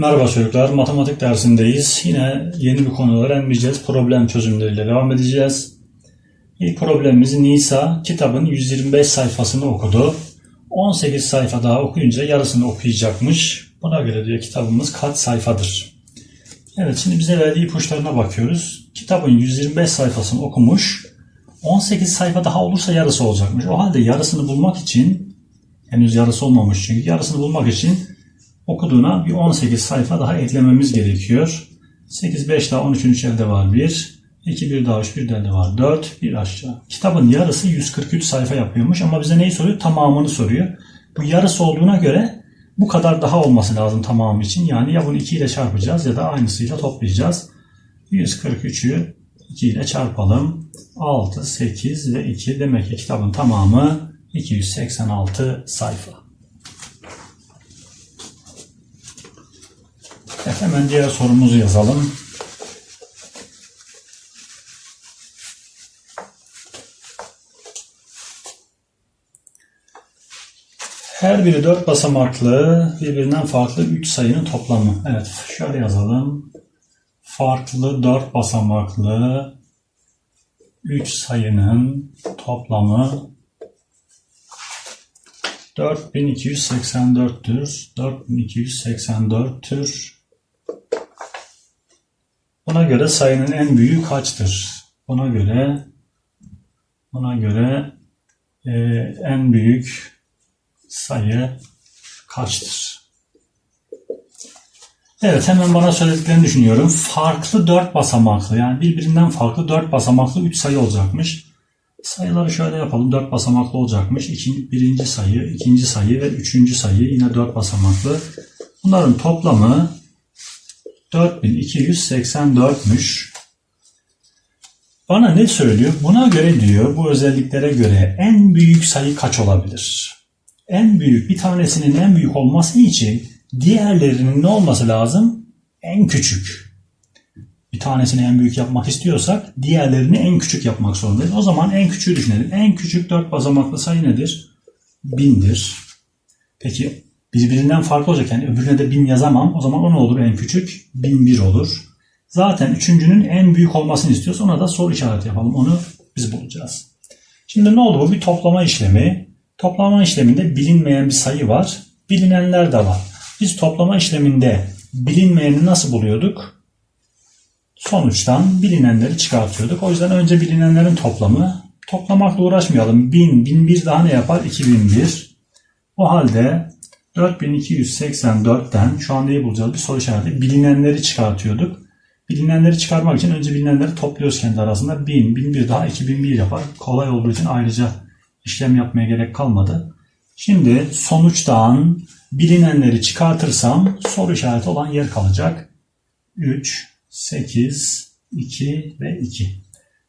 Merhaba çocuklar, matematik dersindeyiz. Yine yeni bir konu öğrenmeyeceğiz. Problem çözümleriyle devam edeceğiz. İlk problemimiz Nisa kitabın 125 sayfasını okudu. 18 sayfa daha okuyunca yarısını okuyacakmış. Buna göre diyor kitabımız kaç sayfadır? Evet şimdi bize verdiği ipuçlarına bakıyoruz. Kitabın 125 sayfasını okumuş. 18 sayfa daha olursa yarısı olacakmış. O halde yarısını bulmak için henüz yarısı olmamış çünkü yarısını bulmak için okuduğuna bir 18 sayfa daha eklememiz gerekiyor. 8, 5 daha 13. 3 elde var 1. 2, 1 daha 3, 1 de elde var 4. 1 aşağı. Kitabın yarısı 143 sayfa yapıyormuş ama bize neyi soruyor? Tamamını soruyor. Bu yarısı olduğuna göre bu kadar daha olması lazım tamamı için. Yani ya bunu 2 ile çarpacağız ya da aynısıyla toplayacağız. 143'ü 2 ile çarpalım. 6, 8 ve 2 demek ki kitabın tamamı 286 sayfa. Hemen diğer sorumuzu yazalım. Her biri dört basamaklı, birbirinden farklı üç sayının toplamı. Evet, şöyle yazalım. Farklı dört basamaklı üç sayının toplamı 4284'tür. 4284'tür. Buna göre sayının en büyüğü kaçtır? Buna göre buna göre e, en büyük sayı kaçtır? Evet hemen bana söylediklerini düşünüyorum. Farklı dört basamaklı yani birbirinden farklı dört basamaklı üç sayı olacakmış. Sayıları şöyle yapalım. Dört basamaklı olacakmış. İkinci, birinci sayı, ikinci sayı ve üçüncü sayı yine dört basamaklı. Bunların toplamı 4284'müş. Bana ne söylüyor? Buna göre diyor, bu özelliklere göre en büyük sayı kaç olabilir? En büyük, bir tanesinin en büyük olması için diğerlerinin ne olması lazım? En küçük. Bir tanesini en büyük yapmak istiyorsak diğerlerini en küçük yapmak zorundayız. O zaman en küçüğü düşünelim. En küçük dört basamaklı sayı nedir? Bindir. Peki birbirinden farklı olacak. Yani öbürüne de bin yazamam. O zaman o ne olur en küçük? Bin bir olur. Zaten üçüncünün en büyük olmasını istiyoruz. Ona da soru işareti yapalım. Onu biz bulacağız. Şimdi ne oldu bu? Bir toplama işlemi. Toplama işleminde bilinmeyen bir sayı var. Bilinenler de var. Biz toplama işleminde bilinmeyeni nasıl buluyorduk? Sonuçtan bilinenleri çıkartıyorduk. O yüzden önce bilinenlerin toplamı. Toplamakla uğraşmayalım. 1000, 1001 daha ne yapar? 2001. O halde 4284'ten şu an neyi bulacağız? Bir soru işareti. Bilinenleri çıkartıyorduk. Bilinenleri çıkarmak için önce bilinenleri topluyoruz kendi arasında. 1000, 1001 daha 2001 yapar. Kolay olduğu için ayrıca işlem yapmaya gerek kalmadı. Şimdi sonuçtan bilinenleri çıkartırsam soru işareti olan yer kalacak. 3, 8, 2 ve 2.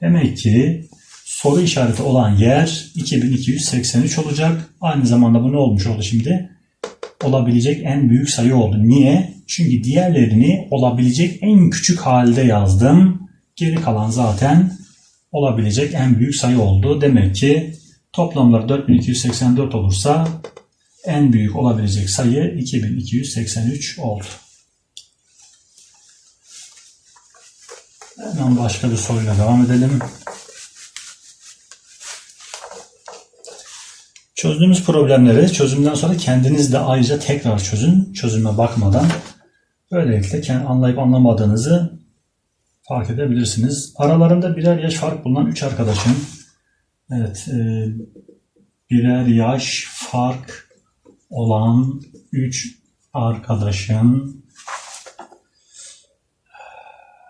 Demek ki soru işareti olan yer 2283 olacak. Aynı zamanda bu ne olmuş oldu şimdi? Olabilecek en büyük sayı oldu. Niye? Çünkü diğerlerini olabilecek en küçük halde yazdım. Geri kalan zaten olabilecek en büyük sayı oldu. Demek ki toplamları 4284 olursa en büyük olabilecek sayı 2283 oldu. Hemen başka bir soruyla devam edelim. Çözdüğümüz problemleri çözümden sonra kendiniz de ayrıca tekrar çözün. Çözüme bakmadan. Böylelikle anlayıp anlamadığınızı fark edebilirsiniz. Aralarında birer yaş fark bulunan 3 arkadaşın evet e, birer yaş fark olan 3 arkadaşın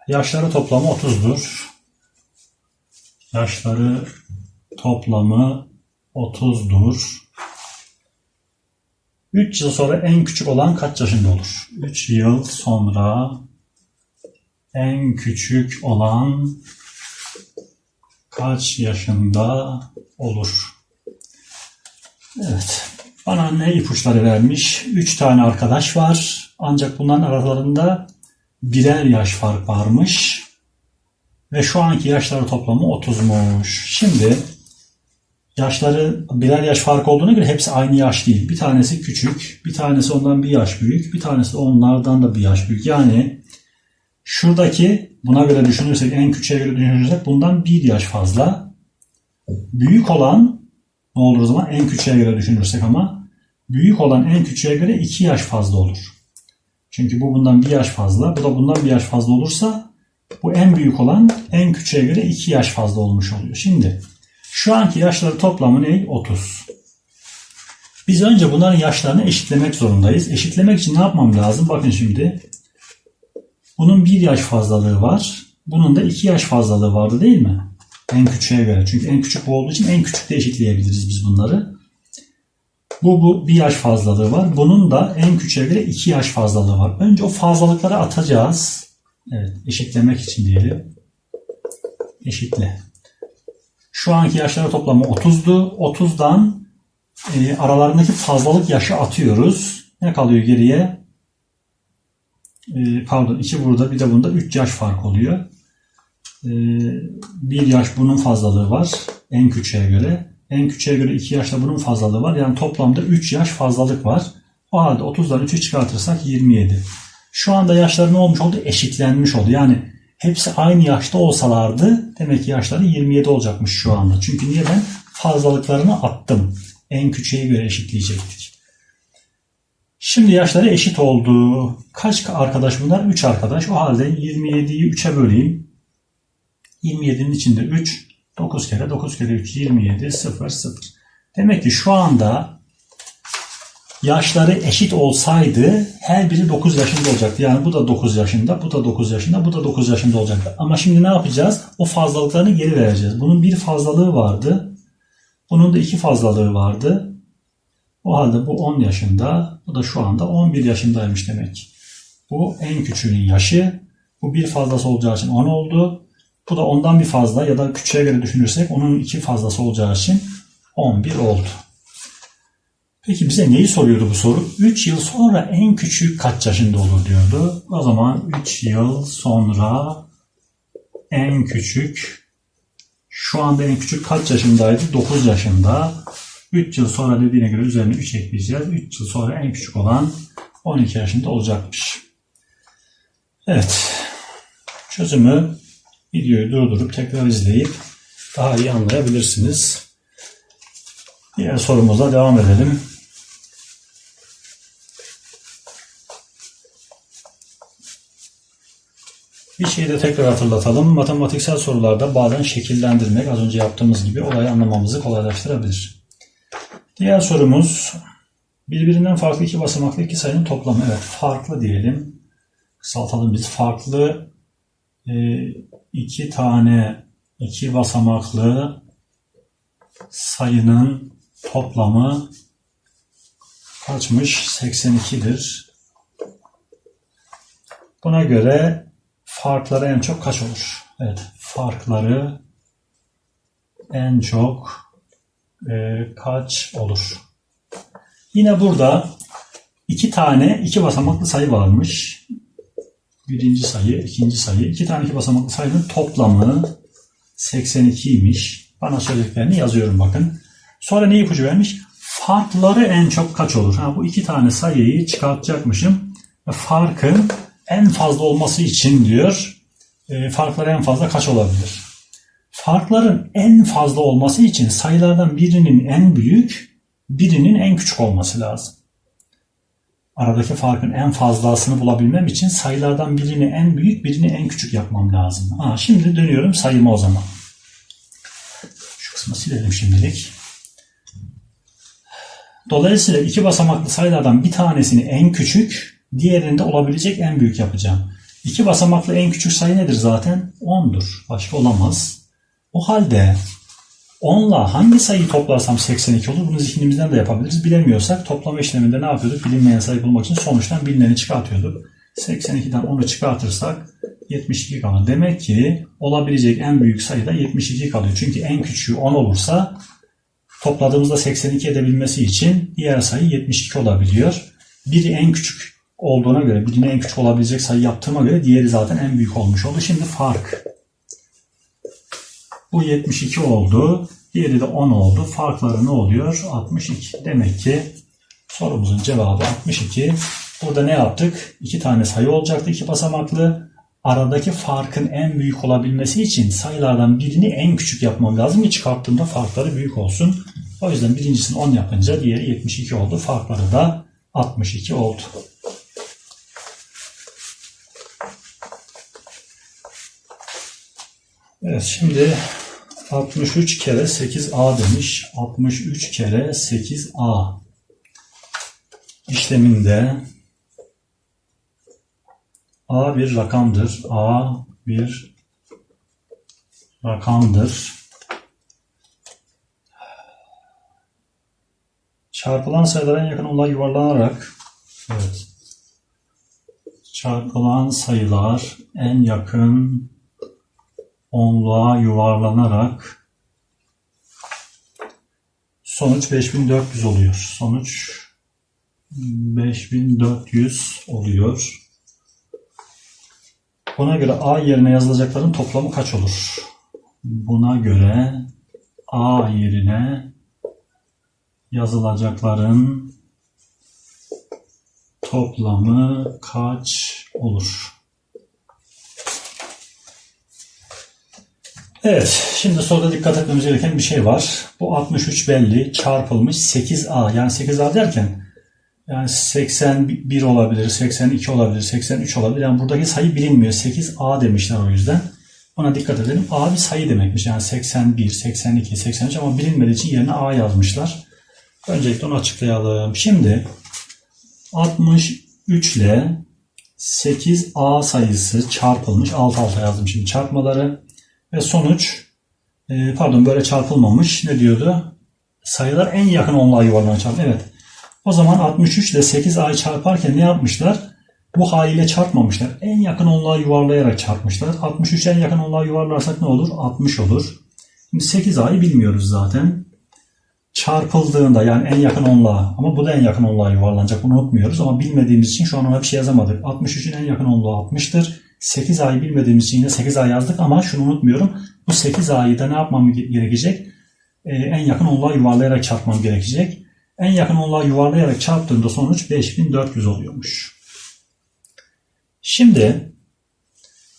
yaşları toplamı 30'dur. Yaşları toplamı 30'dur. 3 yıl sonra en küçük olan kaç yaşında olur? 3 yıl sonra en küçük olan kaç yaşında olur? Evet. Bana ne ipuçları vermiş? 3 tane arkadaş var. Ancak bunların aralarında birer yaş fark varmış. Ve şu anki yaşları toplamı 30'muş. Şimdi yaşları birer yaş fark olduğuna göre hepsi aynı yaş değil. Bir tanesi küçük, bir tanesi ondan bir yaş büyük, bir tanesi onlardan da bir yaş büyük. Yani şuradaki buna göre düşünürsek en küçüğe göre düşünürsek bundan bir yaş fazla. Büyük olan ne olur o zaman en küçüğe göre düşünürsek ama büyük olan en küçüğe göre iki yaş fazla olur. Çünkü bu bundan bir yaş fazla, bu da bundan bir yaş fazla olursa bu en büyük olan en küçüğe göre 2 yaş fazla olmuş oluyor. Şimdi şu anki yaşları toplamı ne? 30. Biz önce bunların yaşlarını eşitlemek zorundayız. Eşitlemek için ne yapmam lazım? Bakın şimdi. Bunun 1 yaş fazlalığı var. Bunun da 2 yaş fazlalığı vardı değil mi? En küçüğe göre. Çünkü en küçük olduğu için en küçükte eşitleyebiliriz biz bunları. Bu, bu bir yaş fazlalığı var. Bunun da en küçüğe göre 2 yaş fazlalığı var. Önce o fazlalıkları atacağız. Evet, eşitlemek için diyelim. Eşitle. Şu anki yaşları toplamı 30'du. 30'dan e, aralarındaki fazlalık yaşı atıyoruz. Ne kalıyor geriye? E, pardon 2 burada bir de bunda 3 yaş fark oluyor. E, 1 yaş bunun fazlalığı var. En küçüğe göre. En küçüğe göre 2 yaşta bunun fazlalığı var. Yani toplamda 3 yaş fazlalık var. O halde 30'dan 3'ü çıkartırsak 27. Şu anda yaşları ne olmuş oldu? Eşitlenmiş oldu. Yani hepsi aynı yaşta olsalardı demek ki yaşları 27 olacakmış şu anda. Çünkü niye ben fazlalıklarını attım. En küçüğe göre eşitleyecektik. Şimdi yaşları eşit oldu. Kaç arkadaş bunlar? 3 arkadaş. O halde 27'yi 3'e böleyim. 27'nin içinde 3. 9 kere 9 kere 3 27 0 0. Demek ki şu anda yaşları eşit olsaydı her biri 9 yaşında olacaktı. Yani bu da 9 yaşında, bu da 9 yaşında, bu da 9 yaşında olacaktı. Ama şimdi ne yapacağız? O fazlalıklarını geri vereceğiz. Bunun bir fazlalığı vardı. Bunun da iki fazlalığı vardı. O halde bu 10 yaşında, bu da şu anda 11 yaşındaymış demek. Bu en küçüğünün yaşı. Bu bir fazlası olacağı için 10 oldu. Bu da ondan bir fazla ya da küçüğe göre düşünürsek onun iki fazlası olacağı için 11 oldu. Peki bize neyi soruyordu bu soru? 3 yıl sonra en küçük kaç yaşında olur diyordu. O zaman 3 yıl sonra en küçük şu anda en küçük kaç yaşındaydı? 9 yaşında. 3 yıl sonra dediğine göre üzerine 3 ekleyeceğiz. 3 yıl sonra en küçük olan 12 yaşında olacakmış. Evet. Çözümü videoyu durdurup tekrar izleyip daha iyi anlayabilirsiniz. Diğer sorumuza devam edelim. Bir şeyi de tekrar hatırlatalım. Matematiksel sorularda bazen şekillendirmek az önce yaptığımız gibi olayı anlamamızı kolaylaştırabilir. Diğer sorumuz birbirinden farklı iki basamaklı iki sayının toplamı. Evet farklı diyelim. Kısaltalım biz. Farklı e, iki tane iki basamaklı sayının toplamı kaçmış? 82'dir. Buna göre farkları en çok kaç olur? Evet, farkları en çok e, kaç olur? Yine burada iki tane iki basamaklı sayı varmış. Birinci sayı, ikinci sayı. iki tane iki basamaklı sayının toplamı 82'ymiş. Bana söylediklerini yazıyorum bakın. Sonra ne ipucu vermiş? Farkları en çok kaç olur? Ha, bu iki tane sayıyı çıkartacakmışım. Farkın en fazla olması için diyor e, farklar en fazla kaç olabilir? Farkların en fazla olması için sayılardan birinin en büyük, birinin en küçük olması lazım. Aradaki farkın en fazlasını bulabilmem için sayılardan birini en büyük, birini en küçük yapmam lazım. Ha, şimdi dönüyorum sayıma o zaman. Şu kısmı silelim şimdilik. Dolayısıyla iki basamaklı sayılardan bir tanesini en küçük, diğerinde olabilecek en büyük yapacağım. İki basamaklı en küçük sayı nedir zaten? 10'dur. Başka olamaz. O halde 10 ile hangi sayıyı toplarsam 82 olur? Bunu zihnimizden de yapabiliriz. Bilemiyorsak toplama işleminde ne yapıyorduk? Bilinmeyen sayı bulmak için sonuçtan bilineni çıkartıyorduk. 82'den 10'u çıkartırsak 72 kalır. Demek ki olabilecek en büyük sayı da 72 kalıyor. Çünkü en küçüğü 10 olursa topladığımızda 82 edebilmesi için diğer sayı 72 olabiliyor. Biri en küçük olduğuna göre, birine en küçük olabilecek sayı yaptığıma göre diğeri zaten en büyük olmuş oldu. Şimdi fark. Bu 72 oldu. Diğeri de 10 oldu. Farkları ne oluyor? 62. Demek ki sorumuzun cevabı 62. Burada ne yaptık? İki tane sayı olacaktı. iki basamaklı. Aradaki farkın en büyük olabilmesi için sayılardan birini en küçük yapmam lazım ki çıkarttığımda farkları büyük olsun. O yüzden birincisini 10 yapınca diğeri 72 oldu. Farkları da 62 oldu. Evet şimdi 63 kere 8a demiş. 63 kere 8a işleminde a bir rakamdır. a bir rakamdır. Çarpılan sayılara en yakın olan yuvarlanarak evet. Çarpılan sayılar en yakın onluğa yuvarlanarak sonuç 5400 oluyor. Sonuç 5400 oluyor. Buna göre A yerine yazılacakların toplamı kaç olur? Buna göre A yerine yazılacakların toplamı kaç olur? Evet, şimdi soruda dikkat etmemiz gereken bir şey var. Bu 63 belli, çarpılmış 8A. Yani 8A derken yani 81 olabilir, 82 olabilir, 83 olabilir. Yani buradaki sayı bilinmiyor. 8A demişler o yüzden. Ona dikkat edelim. A bir sayı demekmiş. Yani 81, 82, 83 ama bilinmediği için yerine A yazmışlar. Öncelikle onu açıklayalım. Şimdi 63 ile 8A sayısı çarpılmış. Alt alta yazdım şimdi çarpmaları. Ve sonuç e, pardon böyle çarpılmamış. Ne diyordu? Sayılar en yakın onluğa yuvarlanan çarpı. Evet. O zaman 63 ile 8a'yı çarparken ne yapmışlar? Bu haliyle çarpmamışlar. En yakın onluğa yuvarlayarak çarpmışlar. 63 en yakın onluğa yuvarlarsak ne olur? 60 olur. Şimdi 8a'yı bilmiyoruz zaten. Çarpıldığında yani en yakın onluğa ama bu da en yakın onluğa yuvarlanacak. Bunu unutmuyoruz ama bilmediğimiz için şu an ona bir şey yazamadık. 63'ün en yakın onluğu 60'tır. 8a'yı bilmediğimiz için yine 8a yazdık ama şunu unutmuyorum. Bu 8a'yı da ne yapmam gerekecek? Ee, en yakın onluğa yuvarlayarak çarpmam gerekecek. En yakın onluğa yuvarlayarak çarptığında sonuç 5400 oluyormuş. Şimdi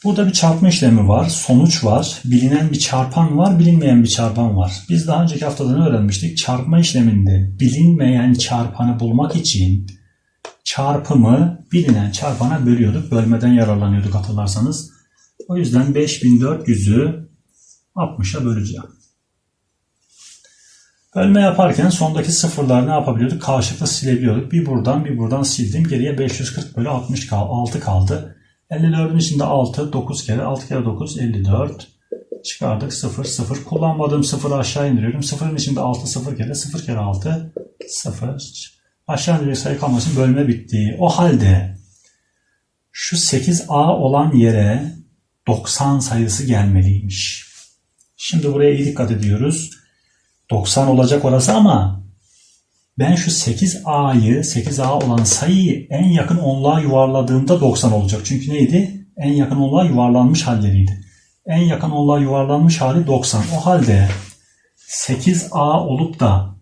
burada bir çarpma işlemi var, sonuç var, bilinen bir çarpan var, bilinmeyen bir çarpan var. Biz daha önceki haftada ne öğrenmiştik? Çarpma işleminde bilinmeyen çarpanı bulmak için çarpımı bilinen çarpana bölüyorduk. Bölmeden yararlanıyorduk hatırlarsanız. O yüzden 5400'ü 60'a böleceğim. Bölme yaparken sondaki sıfırlar ne yapabiliyorduk? Karşılıklı silebiliyorduk. Bir buradan bir buradan sildim. Geriye 540 bölü 60 kaldı. 6 kaldı. 54'ün içinde 6, 9 kere, 6 kere 9, 54. Çıkardık 0, 0. Kullanmadığım sıfırı aşağı indiriyorum. Sıfırın içinde 6, 0 kere, 0 kere 6, 0. Aşağı indirecek sayı kalmasın. Bölme bitti. O halde şu 8A olan yere 90 sayısı gelmeliymiş. Şimdi buraya iyi dikkat ediyoruz. 90 olacak orası ama ben şu 8A'yı 8A olan sayıyı en yakın onluğa yuvarladığımda 90 olacak. Çünkü neydi? En yakın onluğa yuvarlanmış halleriydi. En yakın onluğa yuvarlanmış hali 90. O halde 8A olup da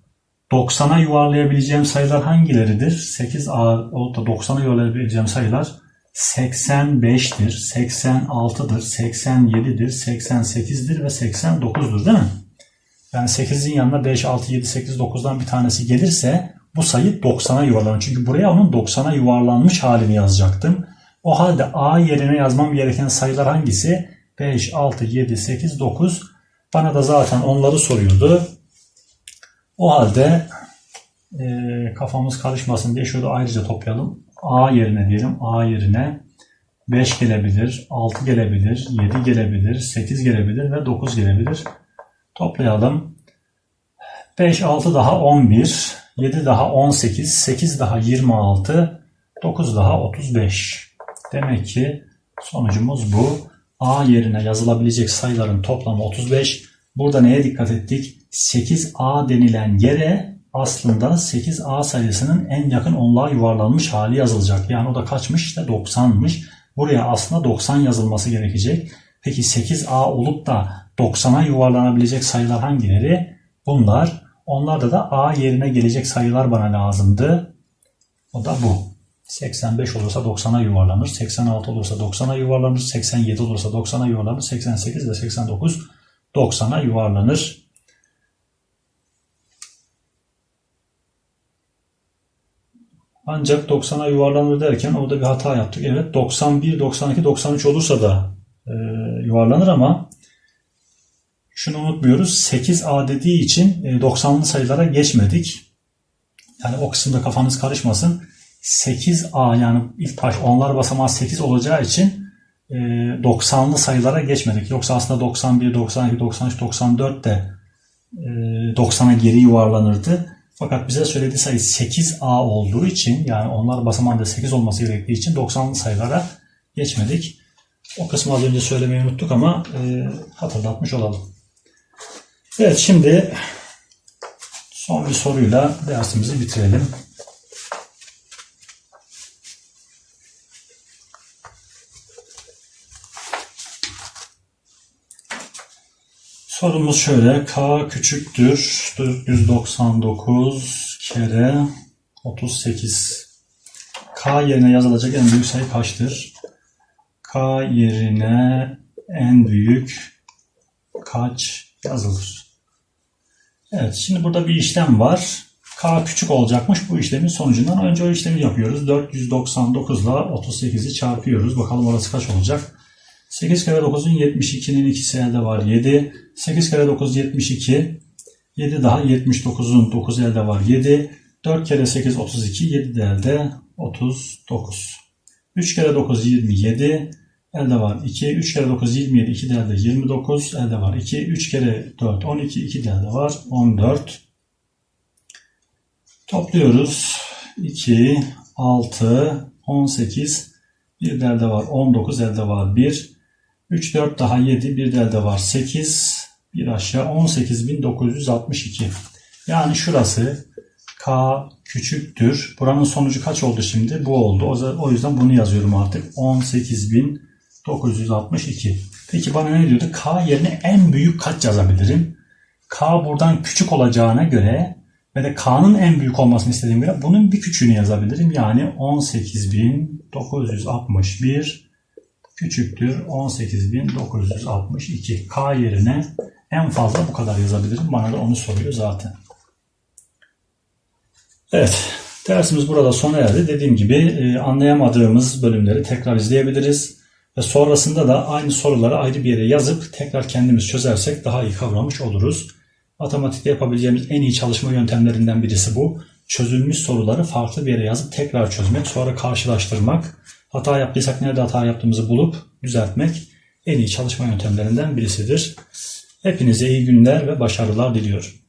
90'a yuvarlayabileceğim sayılar hangileridir? 8A olup da 90'a yuvarlayabileceğim sayılar 85'tir, 86'dır, 87'dir, 88'dir ve 89'dur değil mi? Yani 8'in yanına 5, 6, 7, 8, 9'dan bir tanesi gelirse bu sayı 90'a yuvarlanır. Çünkü buraya onun 90'a yuvarlanmış halini yazacaktım. O halde A yerine yazmam gereken sayılar hangisi? 5, 6, 7, 8, 9. Bana da zaten onları soruyordu. O halde e, kafamız karışmasın diye şurada ayrıca toplayalım. A yerine diyelim. A yerine 5 gelebilir, 6 gelebilir, 7 gelebilir, 8 gelebilir ve 9 gelebilir. Toplayalım. 5, 6 daha 11, 7 daha 18, 8 daha 26, 9 daha 35. Demek ki sonucumuz bu. A yerine yazılabilecek sayıların toplamı 35. Burada neye dikkat ettik? 8A denilen yere aslında 8A sayısının en yakın onluğa yuvarlanmış hali yazılacak. Yani o da kaçmış? İşte 90'mış. Buraya aslında 90 yazılması gerekecek. Peki 8A olup da 90'a yuvarlanabilecek sayılar hangileri? bunlar. Onlarda da A yerine gelecek sayılar bana lazımdı. O da bu. 85 olursa 90'a yuvarlanır. 86 olursa 90'a yuvarlanır. 87 olursa 90'a yuvarlanır. 88 ve 89 90'a yuvarlanır. Ancak 90'a yuvarlanır derken orada bir hata yaptık. Evet 91, 92, 93 olursa da e, yuvarlanır ama şunu unutmuyoruz. 8A dediği için e, 90'lı sayılara geçmedik. Yani o kısımda kafanız karışmasın. 8A yani ilk baş onlar basamağı 8 olacağı için e, 90'lı sayılara geçmedik. Yoksa aslında 91, 92, 93, 94 de e, 90'a geri yuvarlanırdı. Fakat bize söylediği sayı 8A olduğu için yani onlar basamağında 8 olması gerektiği için 90'lı sayılara geçmedik. O kısmı az önce söylemeyi unuttuk ama e, hatırlatmış olalım. Evet şimdi son bir soruyla dersimizi bitirelim. Sorumuz şöyle. K küçüktür. 499 kere 38. K yerine yazılacak en büyük sayı kaçtır? K yerine en büyük kaç yazılır? Evet şimdi burada bir işlem var. K küçük olacakmış bu işlemin sonucundan. Önce o işlemi yapıyoruz. 499 ile 38'i çarpıyoruz. Bakalım orası kaç olacak? 8 kere 9'un 72'nin ikisi elde var 7. 8 kere 9 72. 7 daha 79'un 9 elde var 7. 4 kere 8 32. 7 de elde 39. 3 kere 9 27. Elde var 2. 3 kere 9 27. 2 de elde 29. Elde var 2. 3 kere 4 12. 2 de elde var 14. Topluyoruz. 2, 6, 18. Bir de elde var 19. Elde var 1. 3, 4 daha 7. Bir de var 8. Bir aşağı 18.962. Yani şurası K küçüktür. Buranın sonucu kaç oldu şimdi? Bu oldu. O yüzden bunu yazıyorum artık. 18.962. Peki bana ne diyordu? K yerine en büyük kaç yazabilirim? K buradan küçük olacağına göre ve de K'nın en büyük olmasını istediğim göre bunun bir küçüğünü yazabilirim. Yani 18.961 küçüktür 18.962. K yerine en fazla bu kadar yazabilirim. Bana da onu soruyor zaten. Evet, dersimiz burada sona erdi. Dediğim gibi e, anlayamadığımız bölümleri tekrar izleyebiliriz. Ve sonrasında da aynı soruları ayrı bir yere yazıp tekrar kendimiz çözersek daha iyi kavramış oluruz. Matematikte yapabileceğimiz en iyi çalışma yöntemlerinden birisi bu. Çözülmüş soruları farklı bir yere yazıp tekrar çözmek, sonra karşılaştırmak, hata yaptıysak nerede hata yaptığımızı bulup düzeltmek en iyi çalışma yöntemlerinden birisidir. Hepinize iyi günler ve başarılar diliyorum.